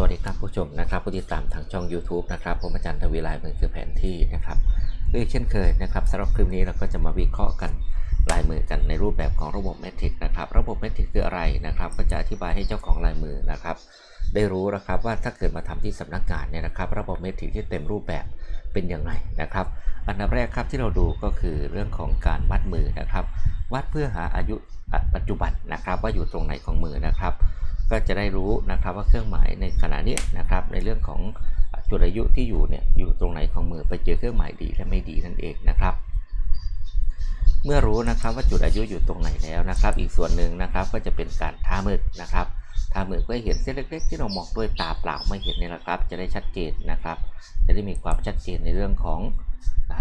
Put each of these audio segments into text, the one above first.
สวัสดีครับผู้ชมนะครับผู้ติดตามทางช่อง YouTube นะครับผมอาจารย์ทวีไลมือคือแผนที่นะครับด้วยเช่นเคยนะครับสำหรับคลิปนี้เราก็จะมาวิเคราะห์กันลายมือกันในรูปแบบของระบบเมทริกนะครับระบบเมทริกคืออะไรนะครับก็จะอธิบายให้เจ้าของลายมือนะครับ ได้รู้นะครับว่าถ้าเกิดมาทำที่สำนักงานเนี่ยนะครับระบบเมทริกที่เต็มรูปแบบเป็นอย่างไรนะครับ อันดับแรกครับที่เราดูก็คือเรื่องของการวัดมือนะครับ วัดเพื่อหาอายุปัจจุบันนะครับ ว่าอยู่ตรงไหนของมือนะครับ ก็จะได้รู้นะครับว่าเครื่องหมายในขณะนี้นะครับในเรื่องของจุดอายุที่อยู่เนี่ยอยู่ตรงไหนของมือไปเจอเครื่องหมายดีและไม่ดีนั่นเองนะครับ เมื่อรู้นะครับว่าจุดอายุอยู่ตรงไหนแล้วนะครับ อีกส่วนหนึ่งนะครับก็จะเป็นการทาหมึกนะครับทาหมึกเพื่อเห็นเส้นเล็กๆ ที่เรามองด้วยตาเปล่าไม่เห็นนี่ยนะครับ จะได้ชัดเจนนะครับ จะได้มีความชัดเจนในเรื่องของอ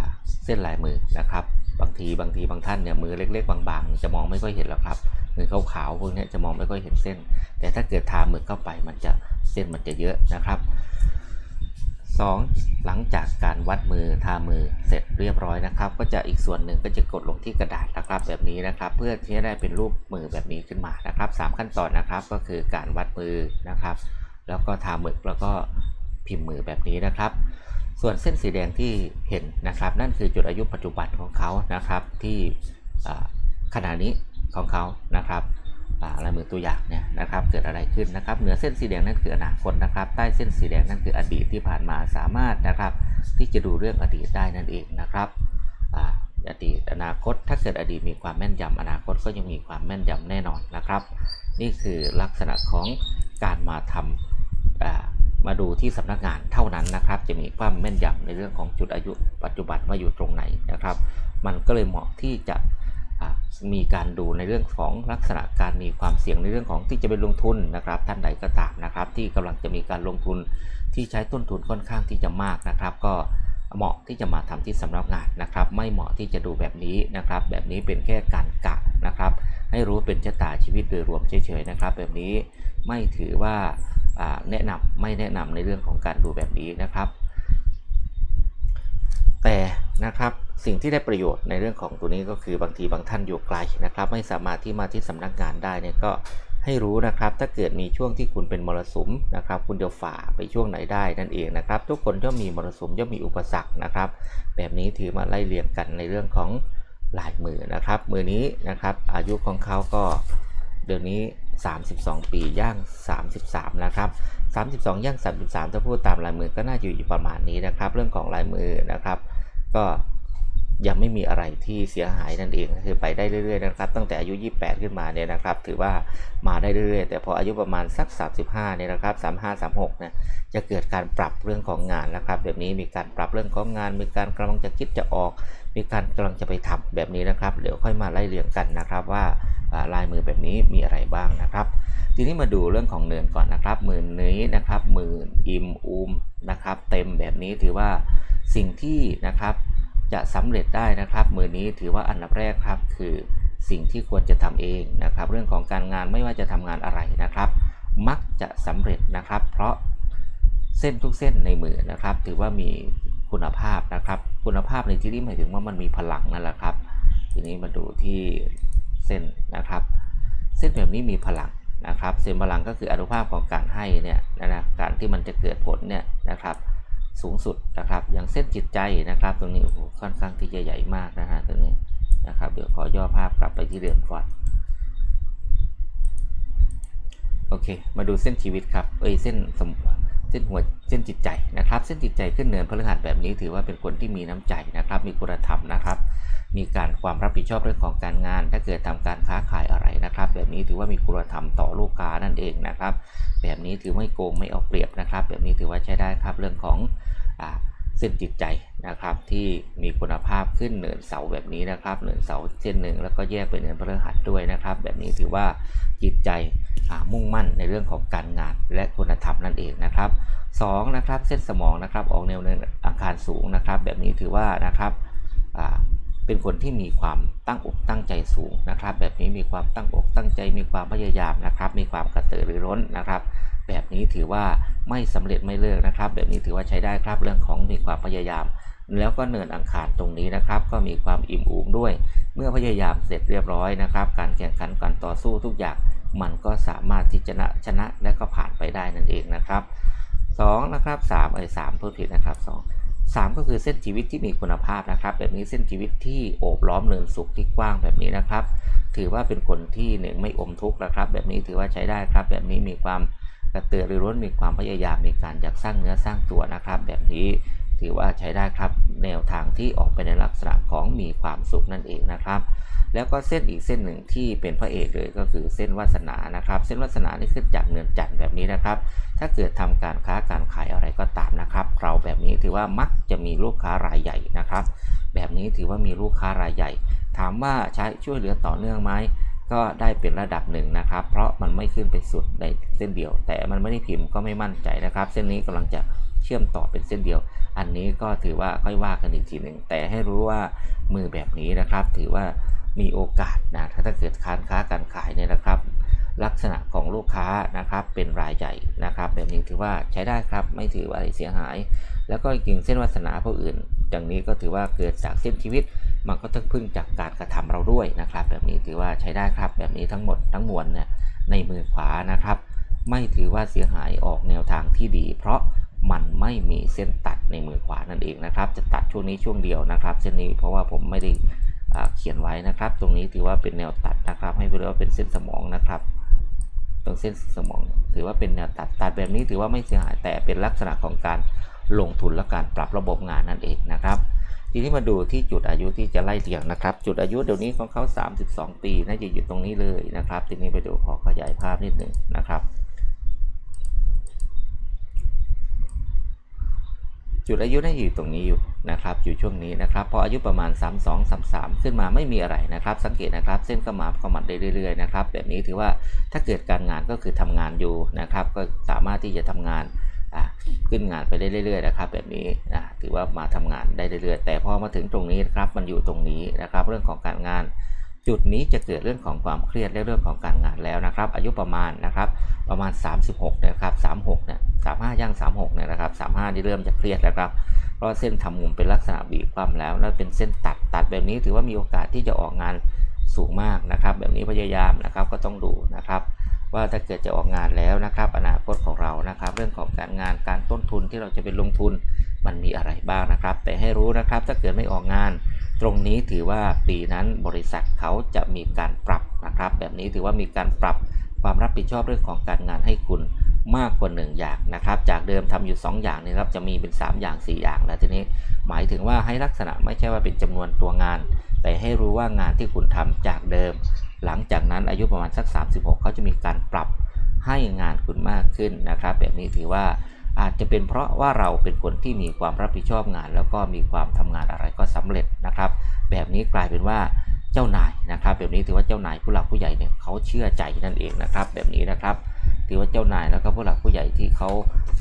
เส้นลายมือนะครับ บางทีบางทีบางท่านเนี่ยมือเล็ก ๆ บางๆ จะมองไม่ค่อยเห็นหรอกครับ มือขาวๆพวกนี้จะมองไม่ค่อยเห็นเส้น แต่ถ้าเกิดทาหมึกเข้าไปมันจะเส้นมันจะเยอะนะครับ 2. หลังจากการวัดมือทามือเสร็จเรียบร้อยนะครับ ก็จะอีกส่วนหนึ่งก็จะกดลงที่กระดาษนะครับแบบนี้นะครับ เพื่อที่จะได้เป็นรูปมือแบบนี้ขึ้นมานะครับสามขั้นตอนนะครับก็คือการวัดมือนะครับ แล้วก็ทาหมึกแล้วก็พิมพ์มือแบบนี้นะครับ ส่วนเส้นสีแดงที่เห็นนะครับ นั่นคือจุดอายุปัจจุบันของเขานะครับที่อ่าขณะนี้ ของเขานะครับอ่าลายมือตัวอย่างเนี่ยนะครับเกิดอะไรขึ้นนะครับเหนือเส้นสีแดงนั่นคืออนาคตนะครับใต้เส้นสีแดงนั่นคืออดีตที่ผ่านมาสามารถนะครับ ที่จะดูเรื่องอดีตได้นั่นเองนะครับอดีตอนาคต ถ้าเกิดอดีตมีความแม่นยำอนาคตก็ยังมีความแม่นยำแน่นอนนะครับ นี่คือลักษณะของการมาทำอ่ามาดูที่สำนักงานเท่านั้นนะครับ จะมีความแม่นยำในเรื่องของจุดอายุปัจจุบันว่าอยู่ตรงไหนนะครับ มันก็เลยเหมาะที่จะ มีการดูในเรื่องของลักษณะการมีความเสี่ยงในเรื่องของที่จะไปลงทุนนะครับ ท่านใดก็ตามนะครับ ที่กำลังจะมีการลงทุนที่ใช้ต้นทุนค่อนข้างที่จะมากนะครับ ก็เหมาะที่จะมาทำที่สำนักงานนะครับ ไม่เหมาะที่จะดูแบบนี้นะครับ แบบนี้เป็นแค่การกะนะครับ ให้รู้เป็นชะตาชีวิตโดยรวมเฉยๆนะครับ แบบนี้ไม่ถือว่าอ่าแนะนำไม่แนะนำในเรื่องของการดูแบบนี้นะครับ แต่นะครับ สิ่งที่ได้ประโยชน์ในเรื่องของตัวนี้ก็คือบางทีบางท่านอยู่ไกลนะครับ ไม่สามารถที่มาที่สำนักงานได้เนี่ยก็ให้รู้นะครับ ถ้าเกิดมีช่วงที่คุณเป็นมรสุมนะครับ คุณจะฝ่าไปช่วงไหนได้นั่นเองนะครับ ทุกคนย่อมมีมรสุมย่อมมีอุปสรรคนะครับ แบบนี้ถือมาไล่เรียงกันในเรื่องของลายมือนะครับ มือนี้นะครับ อายุของเขาก็เดี๋ยวนี้ 32 ปีย่าง 33 นะครับ 32 ย่าง 33 ถ้าพูดตามลายมือก็น่าจะอยู่ประมาณนี้นะครับ เรื่องของลายมือนะครับ ก็ ยังไม่มีอะไรที่เสียหายนั่นเองคือไปได้เรื่อยๆนะครับตั้งแต่อายุ 28 ขึ้นมาเนี่ยนะครับ ถือว่ามาได้เรื่อยๆ แต่พออายุประมาณสัก 35เนี่ยนะครับ 35 36เนี่ยจะเกิดการปรับเรื่องของงานนะครับ แบบนี้มีการปรับเรื่องของงาน มีการกำลังจะคิดจะออก มีการกำลังจะไปทำแบบนี้นะครับเดี๋ยวค่อยมาไล่เรียงกันนะครับว่าลายมือแบบนี้มีอะไรบ้างนะครับ ทีนี้มาดูเรื่องของเนินก่อนนะครับหมื่นนี้นะครับหมื่นอิมอูมนะครับ เต็มแบบนี้ถือว่าสิ่งที่นะครับ จะสำเร็จได้นะครับ มือนี้ถือว่าอันดับแรกครับคือสิ่งที่ควรจะทำเองนะครับ เรื่องของการงานไม่ว่าจะทำงานอะไรนะครับ มักจะสำเร็จนะครับ เพราะเส้นทุกเส้นในมือนะครับ ถือว่ามีคุณภาพนะครับ คุณภาพในที่นี้หมายถึงว่ามันมีพลังนั่นแหละครับ ทีนี้มาดูที่เส้นนะครับ เส้นแบบนี้มีพลังนะครับ เส้นพลังก็คืออนุภาพของการให้เนี่ยนะนะการที่มันจะเกิดผลเนี่ยนะครับ สูงสุดนะครับ อย่างเส้นจิตใจนะครับ ตรงนี้โอ้โหค่อนข้างที่จะใหญ่มากนะฮะตรงนี้นะครับเดี๋ยวขอย่อภาพกลับไปที่เดิมก่อนโอเค มาดูเส้นชีวิตครับเอ้ยเส้นสมเส้นหัวเส้นจิตใจนะครับ เส้นจิตใจขึ้นเนินพฤหัสแบบนี้ถือว่าเป็นคนที่มีน้ำใจนะครับ มีคุณธรรมนะครับ มีการความรับผิดชอบเรื่องของการงาน ถ้าเกิดทำการค้าขายอะไรนะครับ แบบนี้ถือว่ามีคุณธรรมต่อลูกค้านั่นเองนะครับ แบบนี้ถือไม่โกงไม่เอาเปรียบนะครับ แบบนี้ถือว่าใช้ได้ครับเรื่องของ เส้นจิตใจนะครับ ที่มีคุณภาพขึ้นเหนินเสาแบบนี้นะครับ เหนินเสาเส้นหนึ่งแล้วก็แยกเป็นเนินพฤหัสด้วยนะครับ แบบนี้ถือว่าจิตใจมุ่งมั่นในเรื่องของการงานและคุณธรรมนั่นเองนะครับสองนะครับเส้นสมองนะครับออกแนวเนินอาคารสูงนะครับ แบบนี้ถือว่านะครับเป็นคนที่มีความตั้งอกตั้งใจสูงนะครับ แบบนี้มีความตั้งอกตั้งใจมีความพยายามนะครับ มีความกระตือรือร้นนะครับ แบบนี้ถือว่าไม่สำเร็จไม่เลิกนะครับ แบบนี้ถือว่าใช้ได้ครับเรื่องของมีความพยายาม แล้วก็เนินอังคารตรงนี้นะครับ ก็มีความอิ่มอูมด้วย เมื่อพยายามเสร็จเรียบร้อยนะครับ การแข่งขันการต่อสู้ทุกอย่าง มันก็สามารถที่จะชนะชนะและก็ผ่านไปได้นั่นเองนะครับสองนะครับสามเอ้ยสามเพูดผิดนะครับสองสามก็คือเส้นชีวิตที่มีคุณภาพนะครับ แบบนี้เส้นชีวิตที่โอบล้อมเนินสุขที่กว้างแบบนี้นะครับ ถือว่าเป็นคนที่หนึ่งไม่อมทุกข์นะครับ แบบนี้ถือว่าใช้ได้ครับ แบบนี้มีความ กระตือรือร้นมีความพยายามมีการอยากสร้างเนื้อสร้างตัวนะครับ แบบนี้ถือว่าใช้ได้ครับแนวทางที่ออกไปในลักษณะของมีความสุขนั่นเองนะครับ แล้วก็เส้นอีกเส้นหนึ่งที่เป็นพระเอกเลยก็คือเส้นวาสนานะครับ เส้นวาสนานี่ขึ้นจากเนินจันทร์แบบนี้นะครับ ถ้าเกิดทำการค้าการขายอะไรก็ตามนะครับ เราแบบนี้ถือว่ามักจะมีลูกค้ารายใหญ่นะครับ แบบนี้ถือว่ามีลูกค้ารายใหญ่ ถามว่าใช้ช่วยเหลือต่อเนื่องไหม ก็ได้เป็นระดับหนึ่งนะครับ เพราะมันไม่ขึ้นไปสุดในเส้นเดียว แต่มันไม่ได้พิมพ์ก็ไม่มั่นใจนะครับ เส้นนี้กำลังจะเชื่อมต่อเป็นเส้นเดียว อันนี้ก็ถือว่าค่อยว่ากันอีกทีหนึ่งแต่ให้รู้ว่ามือแบบนี้นะครับ ถือว่ามีโอกาสนะถ้าเกิดการค้าการขายเนี่ยนะครับ ลักษณะของลูกค้านะครับเป็นรายใหญ่นะครับ แบบนี้ถือว่าใช้ได้ครับไม่ถือว่าอะไรเสียหาย แล้วก็จริงเส้นวาสนาผู้อื่นอย่างนี้ก็ถือว่าเกิดจากเส้นชีวิต มันก็ต้องพึ่งจากการกระทำเราด้วยนะครับ แบบนี้ถือว่าใช้ได้ครับ แบบนี้ทั้งหมดทั้งมวลเนี่ยในมือขวานะครับ ไม่ถือว่าเสียหายออกแนวทางที่ดี เพราะมันไม่มีเส้นตัดในมือขวานั่นเองนะครับ จะตัดช่วงนี้ช่วงเดียวนะครับ เส้นนี้เพราะว่าผมไม่ได้เขียนไว้นะครับ ตรงนี้ถือว่าเป็นแนวตัดนะครับ ให้เรียกว่าเป็นเส้นสมองนะครับ ตรงเส้นสมอง ถือว่าเป็นแนวตัดตัดแบบนี้ถือว่าไม่เสียหายแต่เป็นลักษณะของการลงทุนและการปรับระบบงานนั่นเองนะครับ ทีนี้มาดูที่จุดอายุที่จะไล่เรียงนะครับ จุดอายุเดี๋ยวนี้ของเขา 32 ปีน่าจะอยู่ตรงนี้เลยนะครับ ทีนี้ไปดูขอขยายภาพนิดหนึ่งนะครับ จุดอายุน่าจะอยู่ตรงนี้อยู่นะครับ อยู่ช่วงนี้นะครับ พออายุประมาณ 32 33 ขึ้นมาไม่มีอะไรนะครับ สังเกตนะครับ เส้นก็มาเข้ามาได้เรื่อยๆนะครับ แบบนี้ถือว่าถ้าเกิดการงานก็คือทำงานอยู่นะครับ ก็สามารถที่จะทำงาน อะขึ้นงานไปได้เรื่อยๆนะครับแบบนี้นะถือว่ามาทำงานได้เรื่อยๆ แต่พอมาถึงตรงนี้นะครับมันอยู่ตรงนี้นะครับ เรื่องของการงาน จุดนี้จะเกิดเรื่องของความเครียดและเรื่องของการงานแล้วนะครับ อายุประมาณนะครับประมาณ 36นะครับ36เนี่ย35ย่าง36เนี่ยนะครับ35ที่เริ่มจะเครียดแล้วครับเพราะเส้นทำมุมเป็นลักษณะบีบคว่ำแล้ว แล้วเป็นเส้นตัดตัดแบบนี้ถือว่ามีโอกาสที่จะออกงานสูงมากนะครับ แบบนี้พยายามนะครับก็ต้องดูนะครับ ว่าถ้าเกิดจะออกงานแล้วนะครับอนาคตของเรานะครับ เรื่องของการงานการต้นทุนที่เราจะไปลงทุนมันมีอะไรบ้างนะครับ แต่ให้รู้นะครับถ้าเกิดไม่ออกงาน ตรงนี้ถือว่าปีนั้นบริษัทเขาจะมีการปรับนะครับ แบบนี้ถือว่ามีการปรับความรับผิดชอบเรื่องของการงานให้คุณมากกว่า 1 อย่างนะครับ จากเดิมทำอยู่ 2 อย่างนี่ครับจะมีเป็น 3 อย่าง 4 อย่างแล้วทีนี้หมายถึงว่าให้ลักษณะไม่ใช่ว่าเป็นจำนวนตัวงาน แต่ให้รู้ว่างานที่คุณทำจากเดิม หลังจากนั้นอายุประมาณสัก 36 เขาจะมีการปรับให้งานคุณมากขึ้นนะครับ แบบนี้ถือว่าอาจจะเป็นเพราะว่าเราเป็นคนที่มีความรับผิดชอบงาน แล้วก็มีความทำงานอะไรก็สำเร็จนะครับ แบบนี้กลายเป็นว่าเจ้านายนะครับ แบบนี้ถือว่าเจ้านายผู้หลักผู้ใหญ่เนี่ยเขาเชื่อใจนั่นเองนะครับ แบบนี้นะครับ ถือว่าเจ้านายแล้วก็ผู้หลักผู้ใหญ่ที่เขา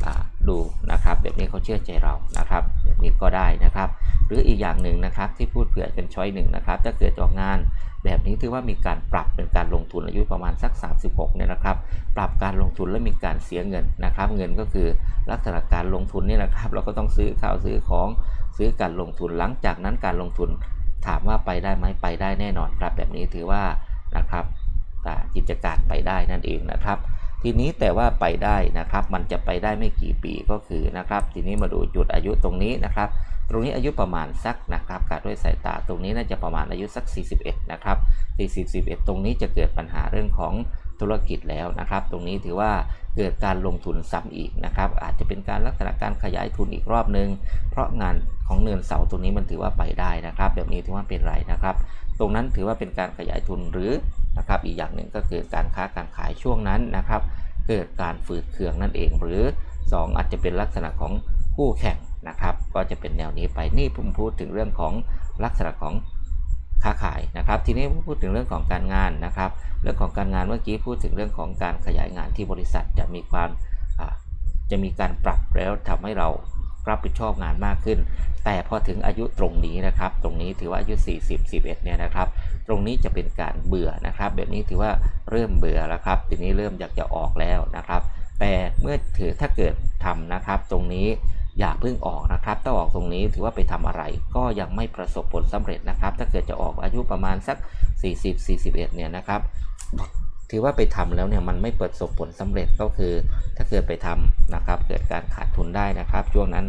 อ่าดูนะครับ แบบนี้เขาเชื่อใจเรานะครับ แบบนี้ก็ได้นะครับ หรืออีกอย่างหนึ่งนะครับที่พูดเผื่อเป็นช้อยหนึ่งนะครับถ้าเกิดออกงาน แบบนี้ถือว่ามีการปรับเป็นการลงทุนอายุประมาณสัก 36เนี่ยนะครับ ปรับการลงทุนและมีการเสียเงินนะครับ เงินก็คือลักษณะการลงทุนนี่นะครับ เราก็ต้องซื้อข้าวซื้อของซื้อการลงทุนหลังจากนั้นการลงทุนถามว่าไปได้ไหมไปได้แน่นอนครับ แบบนี้ถือว่านะครับกิจการไปได้นั่นเองนะครับ ทีนี้แต่ว่าไปได้นะครับ มันจะไปได้ไม่กี่ปีก็คือนะครับ ทีนี้มาดูจุดอายุตรงนี้นะครับ ตรงนี้อายุประมาณสักนะครับการด้วยสายตาตรงนี้น่าจะประมาณอายุสัก 41 นะครับ40 41 ตรงนี้จะเกิดปัญหาเรื่องของธุรกิจแล้วนะครับ ตรงนี้ถือว่าเกิดการลงทุนซ้ำอีกนะครับ อาจจะเป็นการลักษณะการขยายทุนอีกรอบนึง เพราะงานของเนินเสาตรงนี้มันถือว่าไปได้นะครับ แบบนี้ถือว่าเป็นไรนะครับ ตรงนั้นถือว่าเป็นการขยายทุนหรือนะครับ อีกอย่างหนึ่งก็คือการค้าการขายช่วงนั้นนะครับ เกิดการฝืดเคืองนั่นเอง หรือ 2 อาจจะเป็นลักษณะของคู่แข่ง นะครับ ก็จะเป็นแนวนี้ไปนี่ผมพูดถึงเรื่องของลักษณะของค้าขายนะครับ ทีนี้พูดถึงเรื่องของการงานนะครับ เรื่องของการงานเมื่อกี้พูดถึงเรื่องของการขยายงานที่บริษัทจะมีความจะมีการปรับแล้วทำให้เรารับผิดชอบงานมากขึ้น แต่พอถึงอายุตรงนี้นะครับ ตรงนี้ถือว่าอายุ 40 11เนี่ยนะครับ ตรงนี้จะเป็นการเบื่อนะครับ แบบนี้ถือว่าเริ่มเบื่อแล้วครับ ทีนี้เริ่มอยากจะออกแล้วนะครับ แต่เมื่อถือถ้าเกิดทำนะครับ ตรงนี้ อย่าเพิ่งออกนะครับถ้าออกตรงนี้ถือว่าไปทำอะไร ก็ยังไม่ประสบผลสำเร็จนะครับ ถ้าเกิดจะออกอายุประมาณสัก 40 41เนี่ยนะครับ ถือว่าไปทำแล้วเนี่ยมันไม่ประสบผลสำเร็จก็คือ ถ้าเกิดไปทำนะครับ เกิดการขาดทุนได้นะครับ ช่วงนั้น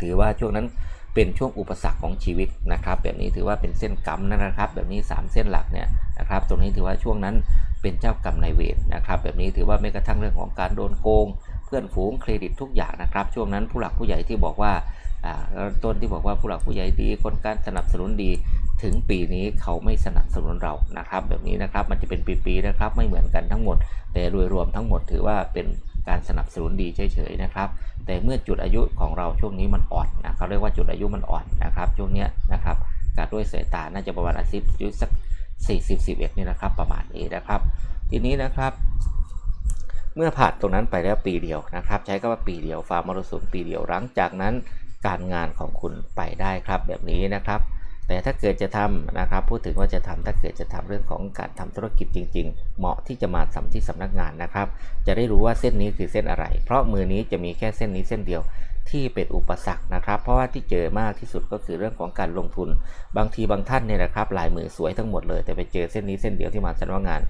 ถือว่าช่วงนั้นเป็นช่วงอุปสรรคของชีวิตนะครับ แบบนี้ถือว่าเป็นเส้นกรรมนะครับ แบบนี้ 3 เส้นหลักเนี่ยนะครับ ตรงนี้ถือว่าช่วงนั้นเป็นเจ้ากรรมนายเวรนะครับ แบบนี้ถือว่าไม่กระทั่งเรื่องของการโดนโกง เพื่อนฝูงเครดิตทุกอย่างนะครับ ช่วงนั้นผู้หลักผู้ใหญ่ที่บอกว่าต้นที่บอกว่าผู้หลักผู้ใหญ่ดี คนการสนับสนุนดี ถึงปีนี้เขาไม่สนับสนุนเรานะครับ แบบนี้นะครับมันจะเป็นปีๆนะครับ ไม่เหมือนกันทั้งหมด แต่โดยรวมทั้งหมดถือว่าเป็นการสนับสนุนดีเฉยๆนะครับ แต่เมื่อจุดอายุของเราช่วงนี้มันอ่อนนะเขาเรียกว่าจุดอายุมันอ่อนนะครับ ช่วงเนี้ยนะครับการด้วยสายตาน่าจะประมาณอายุอายุสัก40 11นี่นะครับ ประมาณนี้นะครับ ทีนี้นะครับ เมื่อผ่านตรงนั้นไปแล้วปีเดียวนะครับ ใช้คำว่าปีเดียวฟาร์มมรสุมปีเดียวหลังจากนั้นการงานของคุณไปได้ครับแบบนี้นะครับ แต่ถ้าเกิดจะทำนะครับ พูดถึงว่าจะทำถ้าเกิดจะทำเรื่องของการทำธุรกิจจริง ๆ เหมาะที่จะมาทำที่สำนักงานนะครับ จะได้รู้ว่าเส้นนี้คือเส้นอะไร เพราะมือนี้จะมีแค่เส้นนี้เส้นเดียว ที่เป็นอุปสรรคนะครับ เพราะว่าที่เจอมากที่สุดก็คือเรื่องของการลงทุน บางทีบางท่านเนี่ยนะครับลายมือสวยทั้งหมดเลย แต่ไปเจอเส้นนี้เส้นเดียวที่มาสำนักงาน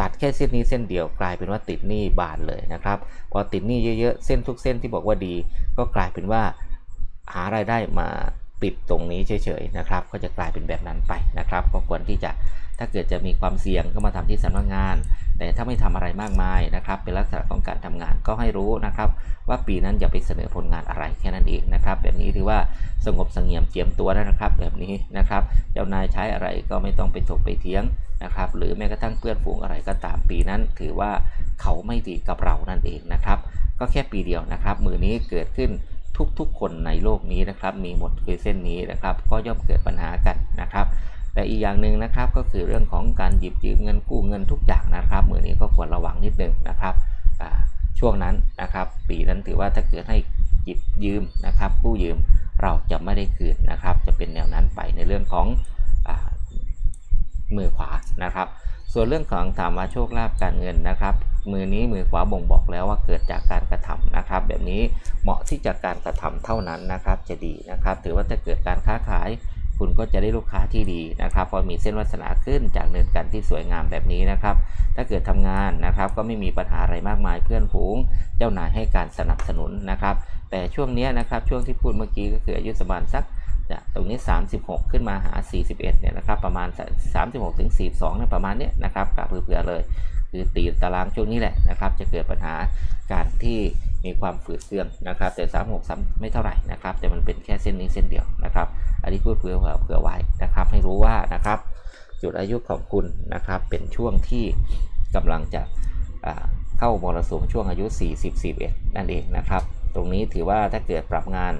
ตัดแค่เส้นนี้เส้นเดียวกลายเป็นว่าติดหนี้บานเลยนะครับพอติดหนี้เยอะๆเส้นทุกเส้นที่บอกว่าดี ก็กลายเป็นว่าหารายได้มาปิดตรงนี้เฉยๆนะครับ ก็จะกลายเป็นแบบนั้นไปนะครับก็ควรที่จะ ถ้าเกิดจะมีความเสี่ยงก็มาทำที่สำนักงาน แต่ถ้าไม่ทำอะไรมากมายนะครับ เป็นลักษณะของการทำงานก็ให้รู้นะครับ ว่าปีนั้นอย่าไปเสนอผลงานอะไรแค่นั้นเองนะครับ แบบนี้ถือว่าสงบเสงี่ยมเจียมตัวแล้วนะครับ แบบนี้นะครับเจ้านายใช้อะไรก็ไม่ต้องไปถกไปเถียงนะครับ หรือแม้กระทั่งเพื่อนฝูงอะไรก็ตามปีนั้น ถือว่าเขาไม่ดีกับเรานั่นเองนะครับ ก็แค่ปีเดียวนะครับ มือนี้เกิดขึ้นทุกๆ คนในโลกนี้นะครับ มีหมดคือเส้นนี้นะครับ ก็ย่อมเกิดปัญหากันนะครับ แต่อีกอย่างหนึ่งนะครับก็คือเรื่องของการหยิบยืมเงินกู้เงินทุกอย่างนะครับมือนี้ก็ควรระวังนิดนึงนะครับช่วงนั้นนะครับปีนั้นถือว่าถ้าเกิดให้หยิบยืมนะครับกู้ยืมเราจะไม่ได้คืนนะครับ จะเป็นแนวนั้นไปในเรื่องของอมือขวานะครับ ส่วนเรื่องของถามว่าโชคลาภการเงินนะครับมือนี้มือขวาบ่งบอกแล้วว่าเกิดจากการกระทำนะครับ แบบนี้เหมาะที่จากการกระทำเท่านั้นนะครับจะดีนะครับ ถือว่าถ้าเกิดการค้าขาย คุณก็จะได้ลูกค้าที่ดีนะครับพอมีเส้นวาสนาขึ้นจากเนินกันที่สวยงามแบบนี้นะครับ ถ้าเกิดทำงานนะครับก็ไม่มีปัญหาอะไรมากมายเพื่อนฝูง เจ้านายให้การสนับสนุนนะครับ แต่ช่วงนี้นะครับช่วงที่พูดเมื่อกี้ก็คืออายุสมานสักตรงนี้ 36 ขึ้นมาหา 41 เนี่ยนะครับ ประมาณ 36ถึง42นี่ยประมาณเนี้ยนะครับกับเผื่อเลย คือตีตารางช่วงนี้แหละนะครับ จะเกิดปัญหาการที่มีความฝืดเคืองนะครับ แต่ 36ซ้ำไม่เท่าไหร่นะครับ แต่มันเป็นแค่เส้นนี้เส้นเดียวนะครับ อันนี้พูดเผื่อเผื่อไว้นะครับ ให้รู้ว่านะครับ จุดอายุของคุณนะครับ เป็นช่วงที่กำลังจะเข้ามรสุมช่วงอายุ 40-41 นั่นเองนะครับ ตรงนี้ถือว่าถ้าเกิดปรับงาน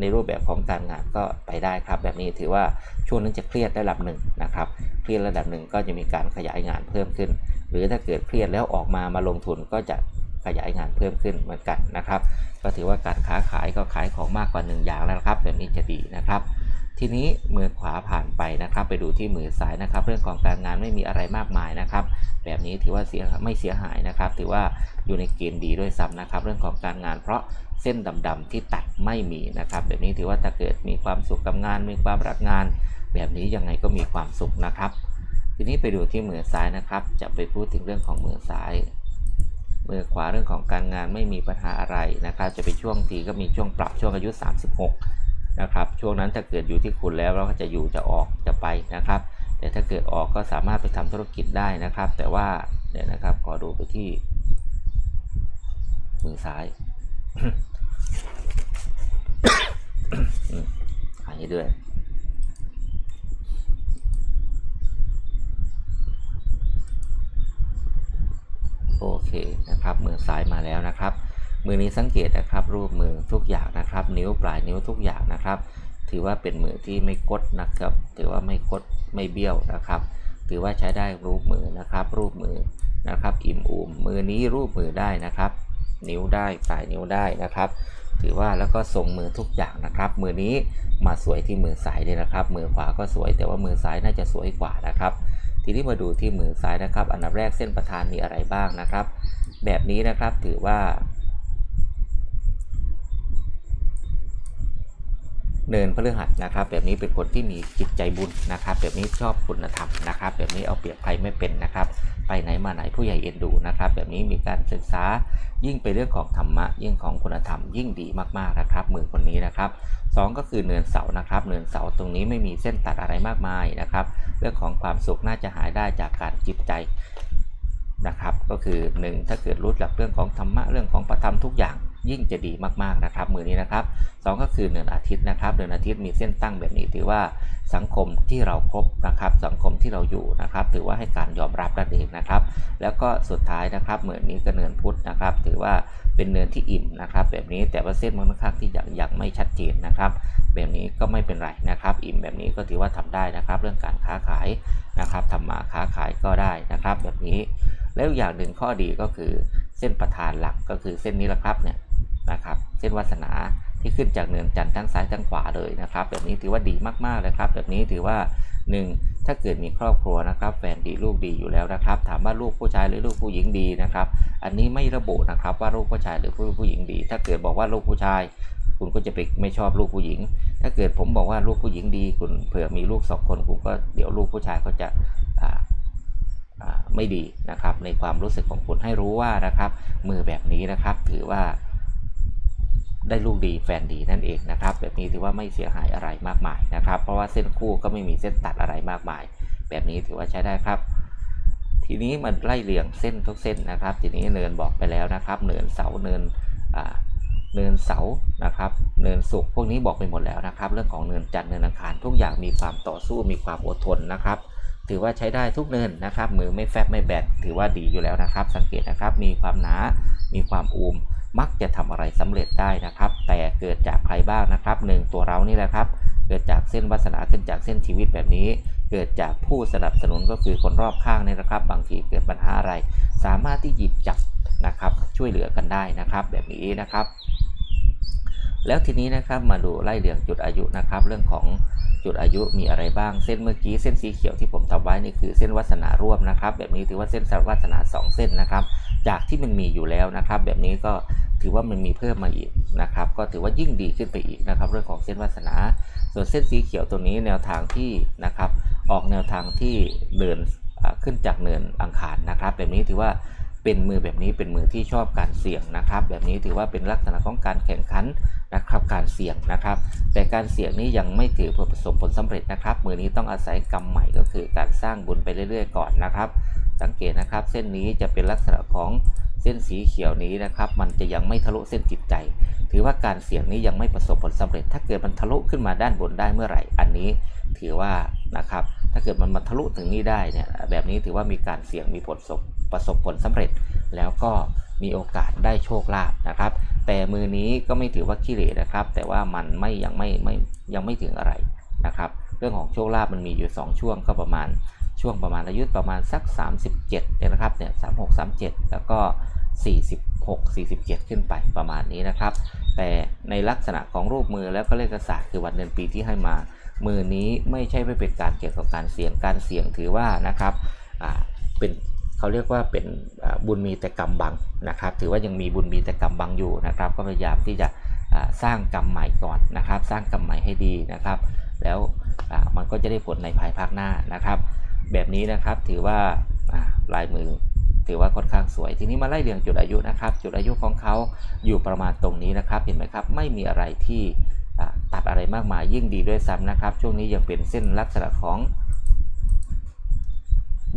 ในรูปแบบของการงานก็ไปได้ครับ แบบนี้ถือว่าช่วงนั้นจะเครียดระดับหนึ่งนะครับ เครียดระดับหนึ่งก็จะมีการขยายงานเพิ่มขึ้น หรือถ้าเกิดเครียดแล้วออกมามาลงทุนก็จะขยายงานเพิ่มขึ้นเหมือนกันนะครับ ก็ถือว่าการค้าขายก็ขายของมากกว่า1อย่างแล้วครับ แบบนี้จะดีนะครับ ทีนี้มือขวาผ่านไปนะครับ ไปดูที่มือซ้ายนะครับ เรื่องของการงานไม่มีอะไรมากมายนะครับ แบบนี้ถือว่าเสียไม่เสียหายนะครับ ถือว่าอยู่ในเกณฑ์ดีด้วยซ้ำนะครับ เรื่องของการงานเพราะเส้นดำๆที่ตัดไม่มีนะครับ แบบนี้ถือว่าถ้าเกิดมีความสุขกับงาน มีความรักงาน แบบนี้ยังไงก็มีความสุขนะครับ ทีนี้ไปดูที่มือซ้ายนะครับ จะไปพูดถึงเรื่องของมือซ้ายมือขวาเรื่องของการงานไม่มีปัญหาอะไรนะครับ จะเป็นช่วงทีก็มีช่วงปรับช่วงอายุ 36 นะครับ ช่วงนั้นถ้าเกิดอยู่ที่คุณแล้วเราก็จะอยู่จะออกจะไปนะครับ แต่ถ้าเกิดออกก็สามารถไปทำธุรกิจได้นะครับ แต่ว่าเนี่ยนะครับขอดูไปที่มือซ้ายหายด้วยโอเคนะครับมือซ้ายมาแล้วนะครับ มือนี้สังเกตนะครับ รูปมือทุกอย่างนะครับ นิ้วปลายนิ้วทุกอย่างนะครับ ถือว่าเป็นมือที่ไม่กดนะครับ ถือว่าไม่คดไม่เบี้ยวนะครับ ถือว่าใช้ได้รูปมือนะครับ รูปมือนะครับ อิ่มอุ่มมือนี้รูปมือได้นะครับ นิ้วได้ปลายนิ้วได้นะครับ ถือว่าแล้วก็ทรงมือทุกอย่างนะครับ มือนี้มาสวยที่มือซ้ายเลยนะครับ มือขวาก็สวย แต่ว่ามือซ้ายน่าจะสวยกว่านะครับทีนี้มาดูที่มือซ้ายนะครับ อันดับแรกเส้นประธานมีอะไรบ้างนะครับ แบบนี้นะครับถือว่า เนินพฤหัสนะครับ แบบนี้เป็นคนที่มีจิตใจบุญนะครับ แบบนี้ชอบคุณธรรมนะครับ แบบนี้เอาเปรียบใครไม่เป็นนะครับ ไปไหนมาไหนผู้ใหญ่เอ็นดูนะครับ แบบนี้มีการศึกษายิ่งไปเรื่องของธรรมะ ยิ่งของคุณธรรมยิ่งดีมากๆนะครับมือคนนี้นะครับสองก็คือเนินเสานะครับเนินเสาตรงนี้ไม่มีเส้นตัดอะไรมากมายนะครับ เรื่องของความสุขน่าจะหายได้จากการจิตใจนะครับ ก็คือ 1 ถ้าเกิดรู้หลักเรื่องของธรรมะเรื่องของประธรรมทุกอย่าง ยิ่งจะดีมากๆนะครับมือนี้นะครับสองก็คือเนินอาทิตย์นะครับเนินอาทิตย์มีเส้นตั้งแบบนี้ถือว่าสังคมที่เราครบนะครับสังคมที่เราอยู่นะครับ ถือว่าให้การยอมรับนั่นเองนะครับ แล้วก็สุดท้ายนะครับเหมือนนี้ก็เนินพุทธนะครับ ถือว่าเป็นเนินที่อิ่มนะครับ แบบนี้แต่ว่าเส้นมันค่อนข้างที่ยังยังไม่ชัดเจนนะครับ แบบนี้ก็ไม่เป็นไรนะครับ อิ่มแบบนี้ก็ถือว่าทำได้นะครับ เรื่องการค้าขายนะครับทำมาค้าขายก็ได้นะครับ แบบนี้แล้วอย่างหนึ่งข้อดีก็คือเส้นประธานหลักก็คือเส้นนี้แหละครับเนี่ย นะครับเส้นวาสนาที่ขึ้นจากเนินจันทร์ทั้งซ้ายทั้งขวาเลยนะครับ แบบนี้ถือว่าดีมากๆเลยครับ แบบนี้ถือว่า 1. ถ้าเกิดมีครอบครัวนะครับแฟนดีลูกดีอยู่แล้วนะครับ ถามว่าลูกผู้ชายหรือลูกผู้หญิงดีนะครับ อันนี้ไม่ระบุนะครับว่าลูกผู้ชายหรือผู้ผู้หญิงดี ถ้าเกิดบอกว่าลูกผู้ชาย คุณก็จะไปไม่ชอบลูกผู้หญิง ถ้าเกิดผมบอกว่าลูกผู้หญิงดี คุณเผื่อมีลูกสองคนคุณก็เดี๋ยวลูกผู้ชายเขาจะไม่ดีนะครับ ในความรู้สึกของคุณให้รู้ว่านะครับ มือแบบนี้นะครับถือว่า ได้ลูกดีแฟนดีนั่นเองนะครับ แบบนี้ถือว่าไม่เสียหายอะไรมากมายนะครับ เพราะว่าเส้นคู่ก็ไม่มีเส้นตัดอะไรมากมาย แบบนี้ถือว่าใช้ได้ครับ ทีนี้มันไล่เรียงเส้นทุกเส้นนะครับ ทีนี้เนินบอกไปแล้วนะครับ เนินเสาเนินเนินเสานะครับ เนินสุกพวกนี้บอกไปหมดแล้วนะครับ เรื่องของเนินจันทร์เนินอังคารทุกอย่างมีความต่อสู้มีความอดทนนะครับ ถือว่าใช้ได้ทุกเนินนะครับ มือไม่แฟบไม่แบดถือว่าดีอยู่แล้วนะครับ สังเกตนะครับ มีความหนา มีความอูม มักจะทำอะไรสำเร็จได้นะครับ แต่เกิดจากใครบ้างนะครับหนึ่งตัวเรานี่แหละครับ เกิดจากเส้นวาสนาขึ้นจากเส้นชีวิตแบบนี้ เกิดจากผู้สนับสนุนก็คือคนรอบข้างนี่นะครับ บางทีเกิดปัญหาอะไร สามารถที่หยิบจับนะครับช่วยเหลือกันได้นะครับ แบบนี้นะครับ แล้วทีนี้นะครับมาดูไล่เรียงจุดอายุนะครับ เรื่องของจุดอายุมีอะไรบ้างเส้นเมื่อกี้เส้นสีเขียวที่ผมทำไว้นี่คือเส้นวาสนาร่วมนะครับ แบบนี้ถือว่าเส้นวาสนาสองเส้นนะครับ จากที่มันมีอยู่แล้วนะครับ แบบนี้ก็ถือว่ามันมีเพิ่มมาอีกนะครับ ก็ถือว่ายิ่งดีขึ้นไปอีกนะครับ เรื่องของเส้นวาสนา ส่วนเส้นสีเขียวตัวนี้แนวทางที่นะครับออกแนวทางที่เดินขึ้นจากเนินอังคารนะครับ แบบนี้ถือว่าเป็นมือแบบนี้เป็นมือที่ชอบการเสี่ยงนะครับ แบบนี้ถือว่าเป็นลักษณะของการแข่งขันนะครับการเสี่ยงนะครับ แต่การเสี่ยงนี้ยังไม่ถือผลประสบผลสำเร็จนะครับ มือนี้ต้องอาศัยกรรมใหม่ก็คือการสร้างบุญไปเรื่อยๆ ก่อนนะครับ สังเกตนะครับ เส้นนี้จะเป็นลักษณะของเส้นสีเขียวนี้นะครับ มันจะยังไม่ทะลุเส้นจิตใจ ถือว่าการเสี่ยงนี้ยังไม่ประสบผลสำเร็จ ถ้าเกิดมันทะลุขึ้นมาด้านบนได้เมื่อไหร่ อันนี้ถือว่านะครับ ถ้าเกิดมันมาทะลุถึงนี้ได้เนี่ย แบบนี้ถือว่ามีการเสี่ยงมีผลประสบประสบผลสำเร็จ แล้วก็มีโอกาสได้โชคลาภนะครับ แต่มือนี้ก็ไม่ถือว่าขี้เหร่นะครับ แต่ว่ามันไม่ยังไม่ไม่ยังไม่ถึงอะไรนะครับ เรื่องของโชคลาภมันมีอยู่ 2 ช่วงก็ประมาณ ช่วงประมาณอายุประมาณสัก 37เนี่ยนะครับเนี่ย36 37 แล้วก็ 46 47 ขึ้นไปประมาณนี้นะครับ แต่ในลักษณะของรูปมือแล้วก็เลขศาสตร์คือวันเดือนปีที่ให้มา มือนี้ไม่ใช่ไม่เป็นการเกี่ยวกับการเสี่ยงการเสี่ยงถือว่านะครับเป็นเขาเรียกว่าเป็นบุญมีแต่กรรมบังนะครับ ถือว่ายังมีบุญมีแต่กรรมบังอยู่นะครับ ก็พยายามที่จะสร้างกรรมใหม่ก่อนนะครับ สร้างกรรมใหม่ให้ดีนะครับ แล้วมันก็จะได้ผลในภายภาคหน้านะครับ แบบนี้นะครับถือว่าลายมือถือว่าค่อนข้างสวย ทีนี้มาไล่เรียงจุดอายุนะครับ จุดอายุของเขาอยู่ประมาณตรงนี้นะครับ เห็นไหมครับ ไม่มีอะไรที่ตัดอะไรมากมายยิ่งดีด้วยซ้ำนะครับ ช่วงนี้ยังเป็นเส้นลักษณะของ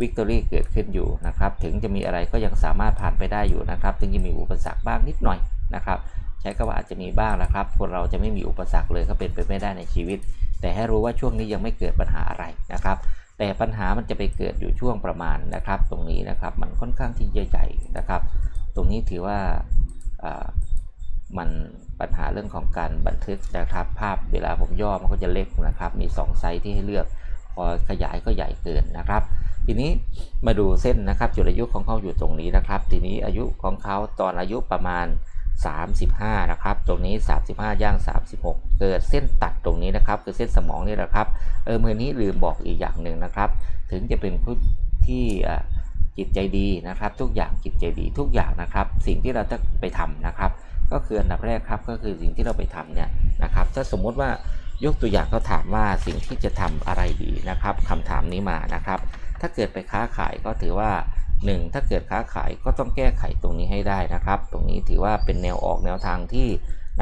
วิกตอรี่เกิดขึ้นอยู่นะครับ ถึงจะมีอะไรก็ยังสามารถผ่านไปได้อยู่นะครับ ถึงจะมีอุปสรรคบ้างนิดหน่อยนะครับ ใช้คำว่าอาจจะมีบ้างนะครับ คนเราจะไม่มีอุปสรรคเลยก็เป็นไปไม่ได้ในชีวิต แต่ให้รู้ว่าช่วงนี้ยังไม่เกิดปัญหาอะไรนะครับ แต่ปัญหามันจะไปเกิดอยู่ช่วงประมาณนะครับ ตรงนี้นะครับมันค่อนข้างที่ใหญ่ๆนะครับ ตรงนี้ถือว่าอ่ามันปัญหาเรื่องของการบันทึกนะครับ ภาพเวลาผมย่อมันก็จะเล็กนะครับ มี 2 ไซส์ที่ให้เลือกพอขยายก็ใหญ่เกินนะครับ ทีนี้มาดูเส้นนะครับจุดอายุของเขาอยู่ตรงนี้นะครับ ทีนี้อายุของเขาตอนอายุประมาณ 35 นะครับ ตรงนี้ 35 ย่าง 36 เกิดเส้นตัดตรงนี้นะครับ คือเส้นสมองนี่แหละครับ เออมือนี้ลืมบอกอีกอย่างหนึ่งนะครับ ถึงจะเป็นผู้ที่จิตใจดีนะครับ ทุกอย่างจิตใจดีทุกอย่างนะครับ สิ่งที่เราจะไปทำนะครับ ก็คืออันดับแรกครับก็คือสิ่งที่เราไปทำเนี่ยนะครับ ถ้าสมมุติว่ายกตัวอย่างเขาถามว่าสิ่งที่จะทำอะไรดีนะครับคำถามนี้มานะครับ ถ้าเกิดไปค้าขายก็ถือว่า 1ถ้าเกิดค้าขายก็ต้องแก้ไขตรงนี้ให้ได้นะครับ ตรงนี้ถือว่าเป็นแนวออกแนวทางที่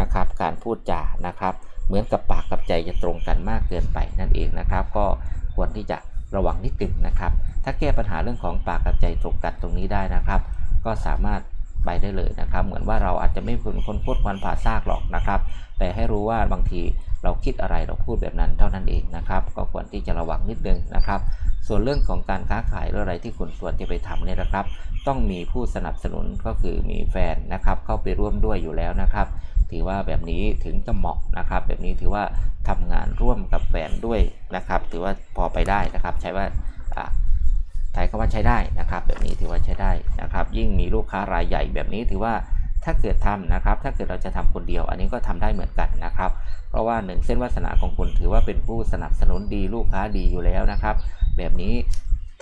นะครับการพูดจานะครับ เหมือนกับปากกับใจจะตรงกันมากเกินไปนั่นเองนะครับ ก็ควรที่จะระวังนิดนึงนะครับ ถ้าแก้ปัญหาเรื่องของปากกับใจตรงกันตรงนี้ได้นะครับ ก็สามารถไปได้เลยนะครับ เหมือนว่าเราอาจจะไม่เป็นคนพูดควันผ่าซากหรอกนะครับ แต่ให้รู้ว่าบางทีเราคิดอะไรเราพูดแบบนั้นเท่านั้นเองนะครับ ก็ควรที่จะระวังนิดนึงนะครับ ส่วนเรื่องของการค้าขายหรืออะไรที่คุณควรจะไปทำเนี่ยนะครับ ต้องมีผู้สนับสนุนก็คือมีแฟนนะครับ เข้าไปร่วมด้วยอยู่แล้วนะครับ ถือว่าแบบนี้ถึงจะเหมาะนะครับ แบบนี้ถือว่าทำงานร่วมกับแฟนด้วยนะครับ ถือว่าพอไปได้นะครับ ใช้ว่าอ่าใช้คำว่าใช้ได้นะครับ แบบนี้ถือว่าใช้ได้นะครับ ยิ่งมีลูกค้ารายใหญ่แบบนี้ถือว่า ถ้าเกิดทำนะครับ ถ้าเกิดเราจะทำคนเดียว อันนี้ก็ทำได้เหมือนกันนะครับ เพราะว่าหนึ่งเส้นวาสนาของคุณถือว่าเป็นผู้สนับสนุนดีลูกค้าดีอยู่แล้วนะครับ แบบนี้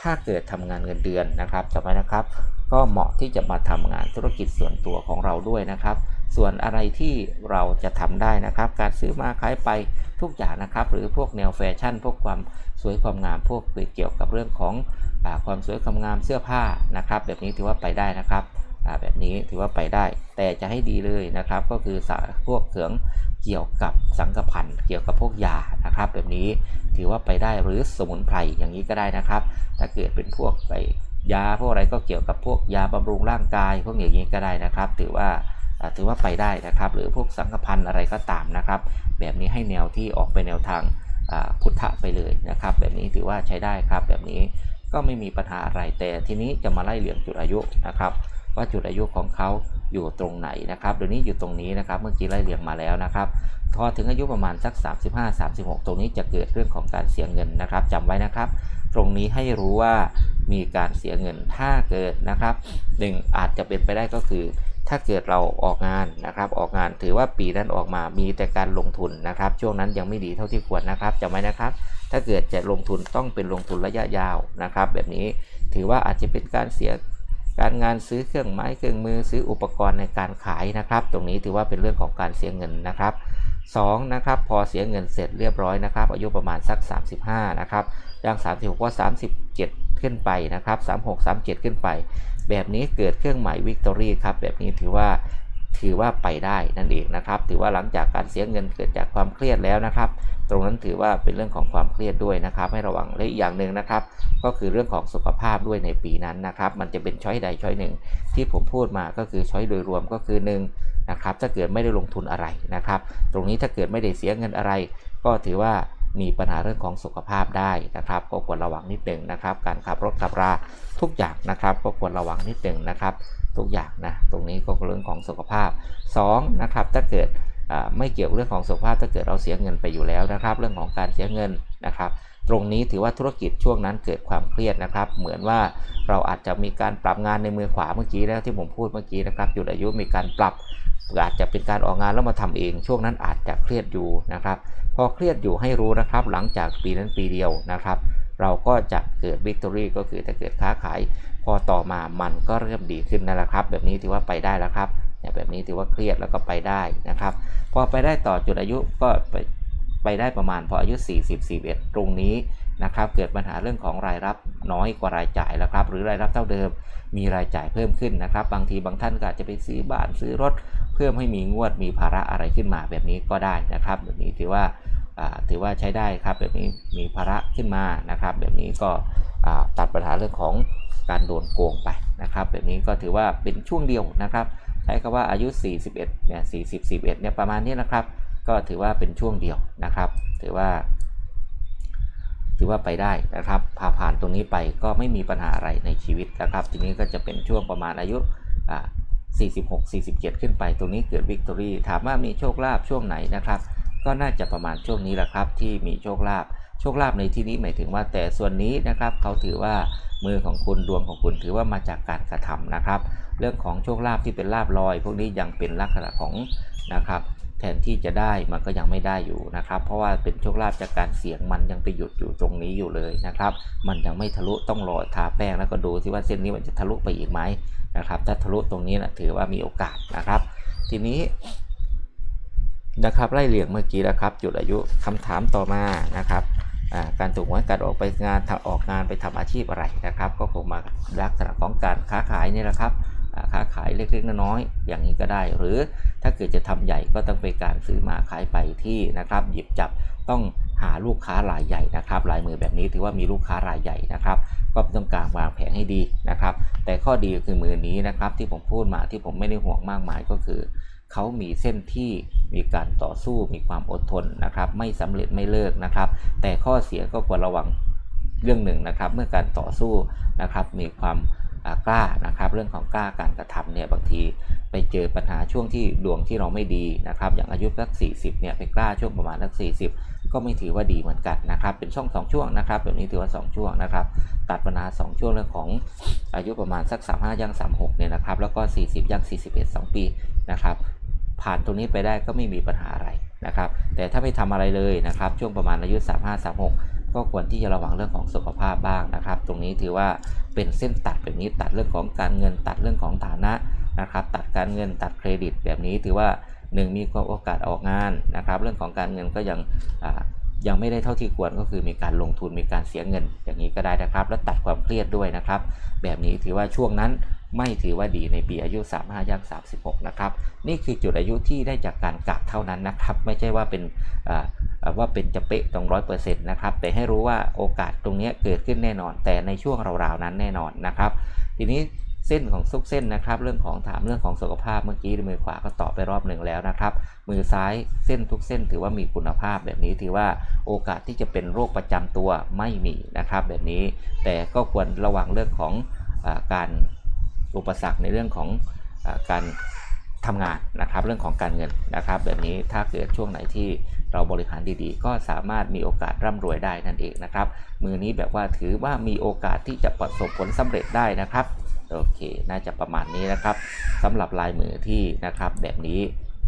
ถ้าเกิดทำงานเงินเดือนนะครับจำไว้นะครับ ก็เหมาะที่จะมาทำงานธุรกิจส่วนตัวของเราด้วยนะครับ ส่วนอะไรที่เราจะทำได้นะครับ การซื้อมาขายไปทุกอย่างนะครับ หรือพวกแนวแฟชั่น พวกความสวยความงาม พวกเกี่ยวกับเรื่องของอความสวยความงามเสื้อผ้านะครับ แบบนี้ถือว่าไปได้นะครับ แบบนี้ถือว่าไปได้ แต่จะให้ดีเลยนะครับ ก็คือสาพวกเสืองเกี่ยวกับสังกพันธ์เกี่ยวกับพวกยานะครับ แบบนี้ถือว่าไปได้หรือสมุนไพรอย่างนี้ก็ได้นะครับ ถ้าเกิดเป็นพวกไปยาพวกอะไรก็เกี่ยวกับพวกยาบำรุงร่างกาย พวกอย่างนี้ก็ได้นะครับ ถือว่าถือว่าไปได้นะครับ หรือพวกสังกพันธ์อะไรก็ตามนะครับ แบบนี้ให้แนวที่ออกไปแนวทางพุทธะไปเลยนะครับ แบบนี้ถือว่าใช้ได้ครับ แบบนี้ก็ไม่มีปัญหาอะไรแต่ทีนี้จะมาไล่เรียงจุดอายุนะครับ ว่าจุดอายุของเขาอยู่ตรงไหนนะครับเดี๋ยวนี้อยู่ตรงนี้นะครับ เมื่อกี้ไล่เรียงมาแล้วนะครับพอถึงอายุประมาณสัก 35-36 ตรงนี้จะเกิดเรื่องของการเสียเงินนะครับจำไว้นะครับ ตรงนี้ให้รู้ว่ามีการเสียเงินถ้าเกิดนะครับหนึ่งอาจจะเป็นไปได้ก็คือ ถ้าเกิดเราออกงานนะครับ ออกงานถือว่าปีนั้นออกมามีแต่การลงทุนนะครับ ช่วงนั้นยังไม่ดีเท่าที่ควรนะครับจำไว้นะครับ ถ้าเกิดจะลงทุนต้องเป็นลงทุนระยะยาวนะครับ แบบนี้ถือว่าอาจจะเป็นการเสีย การงานซื้อเครื่องไม้เครื่องมือซื้ออุปกรณ์ในการขายนะครับ ตรงนี้ถือว่าเป็นเรื่องของการเสียเงินนะครับ2นะครับพอเสียเงินเสร็จเรียบร้อยนะครับ อายุประมาณสัก 35 นะครับย่าง 36ว่า37 ขึ้นไปนะครับ 36 37 ขึ้นไป แบบนี้เกิดเครื่องหมายวิกตอรี่ครับ แบบนี้ถือว่า ถือว่าไปได้นั่นเองนะครับ ถือว่าหลังจากการเสียเงินเกิดจากความเครียดแล้วนะครับ ตรงนั้นถือว่าเป็นเรื่องของความเครียดด้วยนะครับ ให้ระวังและอีกอย่างหนึ่งนะครับ ก็คือเรื่องของสุขภาพด้วยในปีนั้นนะครับ มันจะเป็นช้อยใดช้อยหนึ่ง ที่ผมพูดมาก็คือช้อยโดยรวมก็คือ1นงนะครับถ้าเกิดไม่ได้ลงทุนอะไรนะครับ ตรงนี้ถ้าเกิดไม่ได้เสียเงินอะไร ก็ถือว่ามีปัญหาเรื่องของสุขภาพได้นะครับ ก็ควรระวังนิดหนึ่งนะครับ การขับรถขับราทุกอย่างนะครับ ก็ควรระวังนิดหนึ่งนะครับ ทุกอย่างนะตรงนี้ก็เรื่องของสุขภาพ2นะครับถ้าเกิดไม่เกี่ยวเรื่องของสุขภาพถ้าเกิดเราเสียเงินไปอยู่แล้วนะครับ เรื่องของการเสียเงินนะครับ ตรงนี้ถือว่าธุรกิจช่วงนั้นเกิดความเครียดนะครับ เหมือนว่าเราอาจจะมีการปรับงานในมือขวาเมื่อกี้แล้วที่ผมพูดเมื่อกี้นะครับจุดอายุมีการปรับอาจจะเป็นการออกงานแล้วมาทำเอง ช่วงนั้นอาจจะเครียดอยู่นะครับ พอเครียดอยู่ให้รู้นะครับ หลังจากปีนั้นปีเดียวนะครับ เราก็จะเกิดวิกตอรี่ก็คือถ้าเกิดค้าขาย พอต่อมามันก็เริ่มดีขึ้นนั่นแหละครับ แบบนี้ถือว่าไปได้แล้วครับเนี่ยแบบนี้ถือว่าเครียดแล้วก็ไปได้นะครับ พอไปได้ต่อจุดอายุก็ไปไปได้ประมาณพออายุ 40 41 ตรงนี้นะครับ เกิดปัญหาเรื่องของรายรับน้อยกว่ารายจ่ายแล้วครับ หรือรายรับเท่าเดิมมีรายจ่ายเพิ่มขึ้นนะครับ บางทีบางท่านก็อาจจะไปซื้อบ้านซื้อรถ เพิ่มให้มีงวดมีภาระอะไรขึ้นมาแบบนี้ก็ได้นะครับ แบบนี้ถือว่าอ่า ถือว่าใช้ได้ครับแบบนี้มีภาระขึ้นมานะครับ แบบนี้ก็ตัดปัญหาเรื่องของการโดนโกงไปนะครับ แบบนี้ก็ถือว่าเป็นช่วงเดียวนะครับ ใช้คำว่าอายุ 41เนี่ย40 41เนี่ยประมาณนี้นะครับ ก็ถือว่าเป็นช่วงเดียวนะครับ ถือว่า ถือว่าไปได้นะครับพาผ่านตรงนี้ไปก็ไม่มีปัญหาอะไรในชีวิตนะครับ ทีนี้ก็จะเป็นช่วงประมาณอายุ46 47 ขึ้นไปตรงนี้เกิดวิกตอรี่ถามว่ามีโชคลาภช่วงไหนนะครับ ก็น่าจะประมาณช่วงนี้แหละครับที่มีโชคลาภโชคลาภในที่นี้หมายถึงว่า แต่ส่วนนี้นะครับเขาถือว่ามือของคุณดวงของคุณถือว่ามาจากการกระทำนะครับ เรื่องของโชคลาภที่เป็นลาบลอย พวกนี้ยังเป็นลักษณะของนะครับแทนที่จะได้มันก็ยังไม่ได้อยู่นะครับ เพราะว่าเป็นโชคลาภจากการเสี่ยงมันยังไปหยุดอยู่ตรงนี้อยู่เลยนะครับ มันยังไม่ทะลุต้องรอทาแป้งแล้วก็ดูสิว่าเส้นนี้มันจะทะลุไปอีกไหมนะครับ ถ้าทะลุตรงนี้นะถือว่ามีโอกาสนะครับ ทีนี้ นะครับไล่เรียงเมื่อกี้แล้วครับจุดอายุคำถามต่อมานะครับการถูกหวยการออกไปงานออกงานไปทำอาชีพอะไรนะครับ ก็คงมาลักษณะของการค้าขายนี่แหละครับค้าขายเล็กๆน้อยๆอย่างนี้ก็ได้ หรือถ้าเกิดจะทำใหญ่ก็ต้องเป็นการซื้อมาขายไปที่นะครับหยิบจับต้องหาลูกค้ารายใหญ่นะครับลายมือแบบนี้ถือว่ามีลูกค้ารายใหญ่นะครับ ก็ต้องการวางแผนให้ดีนะครับ แต่ข้อดีคือมือนี้นะครับที่ผมพูดมาที่ผมไม่ได้ห่วงมากมายก็คือ เขามีเส้นที่มีการต่อสู้มีความอดทนนะครับ ไม่สำเร็จไม่เลิกนะครับ แต่ข้อเสียก็ควรระวังเรื่องหนึ่งนะครับ เมื่อการต่อสู้นะครับ มีความกล้านะครับ เรื่องของกล้าการกระทำเนี่ยบางทีไปเจอปัญหาช่วงที่ดวงที่เราไม่ดีนะครับ อย่างอายุสัก 40เนี่ยไปกล้าช่วงประมาณสัก 40 ก็ไม่ถือว่าดีเหมือนกันนะครับ เป็นช่อง 2 ช่วงนะครับแบบนี้ถือว่า 2 ช่วงนะครับ ตัดปัญหา 2 ช่วงเรื่องของอายุประมาณสัก 35ย่าง36เนี่ยนะครับ แล้วก็ 40ย่าง41 2 ปีนะครับ ผ่านตรงนี้ไปได้ก็ไม่มีปัญหาอะไรนะครับ แต่ถ้าไม่ทำอะไรเลยนะครับ ช่วงประมาณอายุ 35 36 ก็ควรที่จะระวังเรื่องของสุขภาพบ้างนะครับ ตรงนี้ถือว่าเป็นเส้นตัดแบบนี้ตัดเรื่องของการเงินตัดเรื่องของฐานะนะครับ ตัดการเงินตัดเครดิตแบบนี้ถือว่า 1 มีโอกาสออกงานนะครับ เรื่องของการเงินก็ยังยังไม่ได้เท่าที่ควรก็คือมีการลงทุนมีการเสียเงิน อย่างนี้ก็ได้นะครับ แล้วตัดความเครียดด้วยนะครับ แบบนี้ถือว่าช่วงนั้น ไม่ถือว่าดีในปีอายุ 35ย่าง36 นะครับ นี่คือจุดอายุที่ได้จากการกักเท่านั้นนะครับ ไม่ใช่ว่าเป็นว่าเป็นจะเป๊ะตรงร้อยเปอร์เซ็นต์นะครับ แต่ให้รู้ว่าโอกาสตรงนี้เกิดขึ้นแน่นอน แต่ในช่วงราวๆนั้นแน่นอนนะครับ ทีนี้เส้นของซุกเส้นนะครับ เรื่องของถามเรื่องของสุขภาพเมื่อกี้มือขวาก็ตอบไปรอบหนึ่งแล้วนะครับ มือซ้ายเส้นทุกเส้นถือว่ามีคุณภาพแบบนี้ถือว่าโอกาสที่จะเป็นโรคประจำตัวไม่มีนะครับ แบบนี้แต่ก็ควรระวังเรื่องของอการ อุปสรรคในเรื่องของอการทำงานนะครับเรื่องของการเงินนะครับ แบบนี้ถ้าเกิดช่วงไหนที่เราบริหารดีๆ ก็สามารถมีโอกาสร่ำรวยได้นั่นเองนะครับ มือนี้แบบว่าถือว่ามีโอกาสที่จะประสบผลสำเร็จได้นะครับโอเคน่าจะประมาณนี้นะครับสำหรับลายมือที่นะครับแบบนี้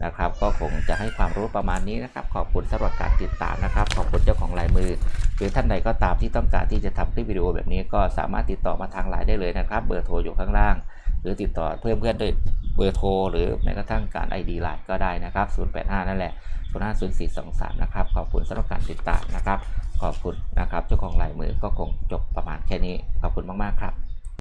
นะครับ ก็คงจะให้ความรู้ประมาณนี้นะครับ ขอบคุณสำหรับการติดตามนะครับ ขอบคุณเจ้าของลายมือ หรือท่านใดก็ตามที่ต้องการที่จะทำคลิปวิดีโอแบบนี้ก็สามารถติดต่อมาทางไลน์ได้เลยนะครับ เบอร์โทรอยู่ข้างล่าง หรือติดต่อเพื่อนเพื่อนด้วยเบอร์โทร หรือแม้กระทั่งการ ID ไลน์ก็ได้นะครับ 085 นั่นแหละ 050423นะครับ ขอบคุณสำหรับการติดตามนะครับ ขอบคุณนะครับเจ้าของลายมือก็คงจบประมาณแค่นี้ ขอบคุณมาก ๆ ครับ